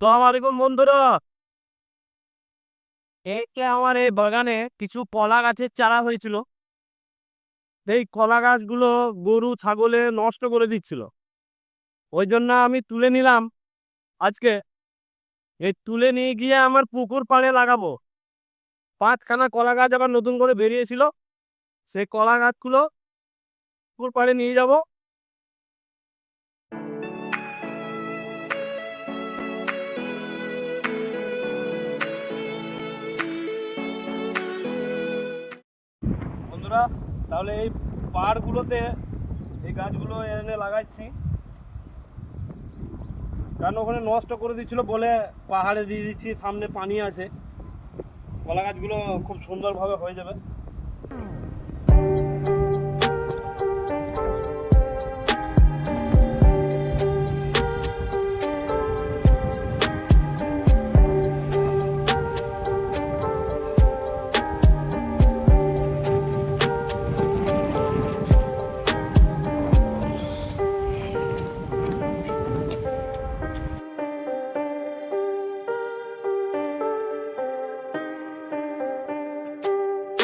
আসসালামু আলাইকুম বন্ধুরা। এইটা আমার এই বাগানে কিছু কলা গাছের চারা হয়েছিল। এই কলা গাছগুলো গরু, ছাগলে নষ্ট করে দিচ্ছিল। ওই জন্য আমি তুলে নিলাম। আজকে এই তুলে নিয়ে গিয়ে আমার পুকুর পাড়ে লাগাবো। পাঁচখানা কলা গাছ আবার নতুন করে বেরিয়েছিল। সেই কলা গাছগুলো পুকুর পাড়ে নিয়ে যাব। বন্ধুরা, তাহলে এই পাড়গুলোতে এই গাছগুলো এনে লাগাচ্ছি। কারণ ওখানে নষ্ট করে দিচ্ছিল, বলে পাহাড়ে দিয়ে দিচ্ছি, সামনে পানি আছে। কলা গাছগুলো খুব সুন্দরভাবে হয়ে যাবে।